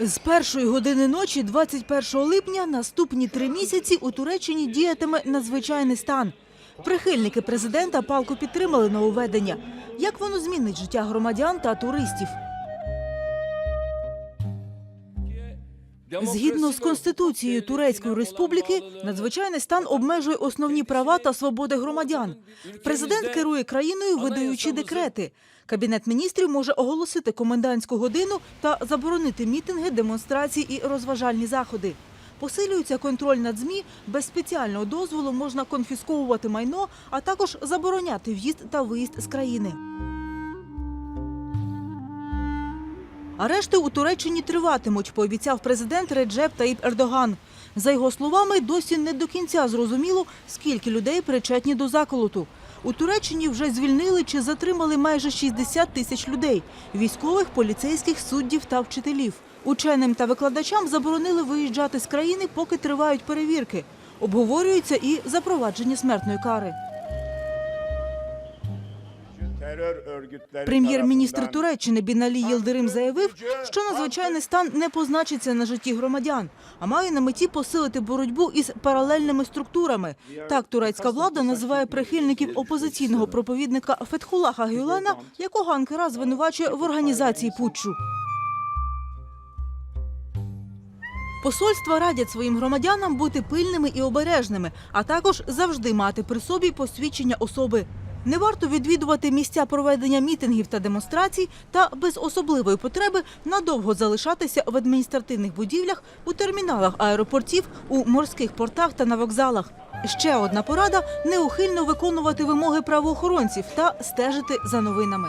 З першої години ночі, 21 липня, наступні три місяці у Туреччині діятиме надзвичайний стан. Прихильники президента палку підтримали нововведення. Як воно змінить життя громадян та туристів? Згідно з конституцією Турецької республіки, надзвичайний стан обмежує основні права та свободи громадян. Президент керує країною, видаючи декрети. Кабінет міністрів може оголосити комендантську годину та заборонити мітинги, демонстрації і розважальні заходи. Посилюється контроль над змі. Без спеціального дозволу можна конфісковувати майно, а також забороняти в'їзд та виїзд з країни. Арешти у Туреччині триватимуть, пообіцяв президент Реджеп Таїп Ердоган. За його словами, досі не до кінця зрозуміло, скільки людей причетні до заколоту. У Туреччині вже звільнили чи затримали майже 60 тисяч людей – військових, поліцейських, суддів та вчителів. Ученим та викладачам заборонили виїжджати з країни, поки тривають перевірки. Обговорюється і запровадження смертної кари. Прем'єр-міністр Туреччини Біналі Єлдирим заявив, що надзвичайний стан не позначиться на житті громадян, а має на меті посилити боротьбу із паралельними структурами. Так турецька влада називає прихильників опозиційного проповідника Фетхулаха Гюлена, якого Анкара звинувачує в організації путчу. Посольства радять своїм громадянам бути пильними і обережними, а також завжди мати при собі посвідчення особи. Не варто відвідувати місця проведення мітингів та демонстрацій та без особливої потреби надовго залишатися в адміністративних будівлях, у терміналах аеропортів, у морських портах та на вокзалах. Ще одна порада неухильно виконувати вимоги правоохоронців та стежити за новинами.